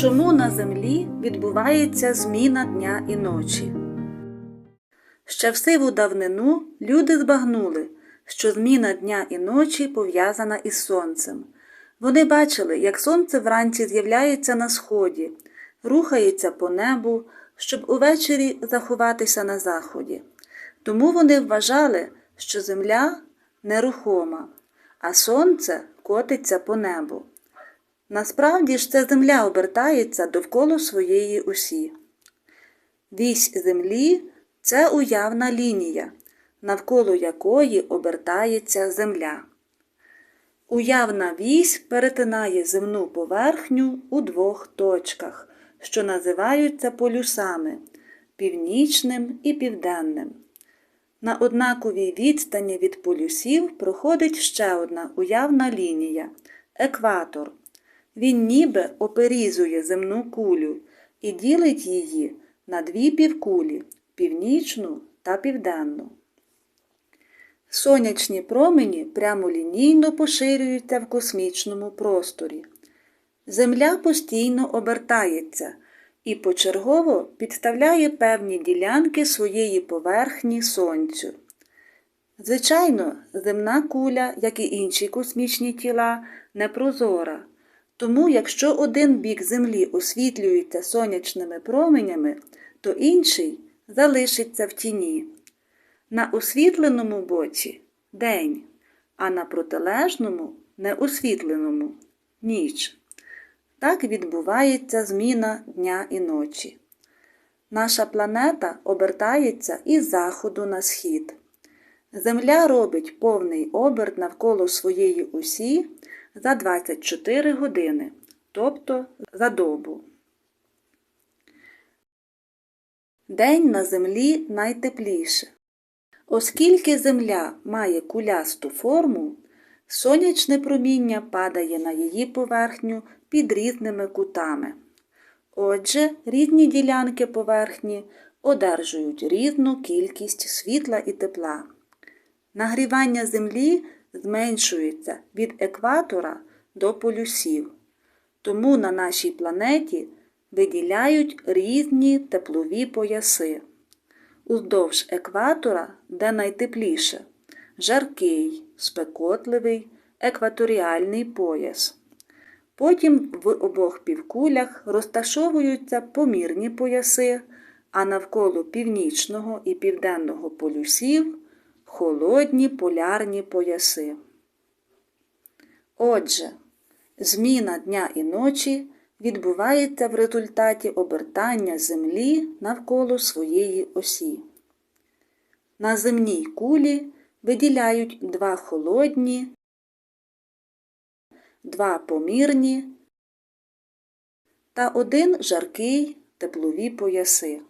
Чому на землі відбувається зміна дня і ночі? Ще в сиву давнину люди збагнули, що зміна дня і ночі пов'язана із сонцем. Вони бачили, як сонце вранці з'являється на сході, рухається по небу, щоб увечері заховатися на заході. Тому вони вважали, що земля нерухома, а сонце котиться по небу. Насправді ж це земля обертається довкола своєї осі. Вісь землі це уявна лінія, навколо якої обертається земля. Уявна вісь перетинає земну поверхню у двох точках, що називаються полюсами північним і південним. На однаковій відстані від полюсів проходить ще одна уявна лінія екватор. Він ніби оперізує земну кулю і ділить її на дві півкулі північну та південну. Сонячні промені прямолінійно поширюються в космічному просторі. Земля постійно обертається і почергово підставляє певні ділянки своєї поверхні Сонцю. Звичайно, земна куля, як і інші космічні тіла, непрозора. Тому, якщо один бік Землі освітлюється сонячними променями, то інший залишиться в тіні. На освітленому боці день, а на протилежному неосвітленому ніч. Так відбувається зміна дня і ночі. Наша планета обертається із заходу на схід. Земля робить повний оберт навколо своєї осі за 24 години, тобто за добу. День на землі найтепліше. Оскільки земля має кулясту форму, сонячне проміння падає на її поверхню під різними кутами. Отже, різні ділянки поверхні одержують різну кількість світла і тепла. Нагрівання землі зменшується від екватора до полюсів. Тому на нашій планеті виділяють різні теплові пояси. Уздовж екватора, де найтепліше, жаркий, спекотливий, екваторіальний пояс. Потім в обох півкулях розташовуються помірні пояси, а навколо північного і південного полюсів холодні полярні пояси. Отже, зміна дня і ночі відбувається в результаті обертання Землі навколо своєї осі. На земній кулі виділяють два холодні, два помірні та один жаркий теплові пояси.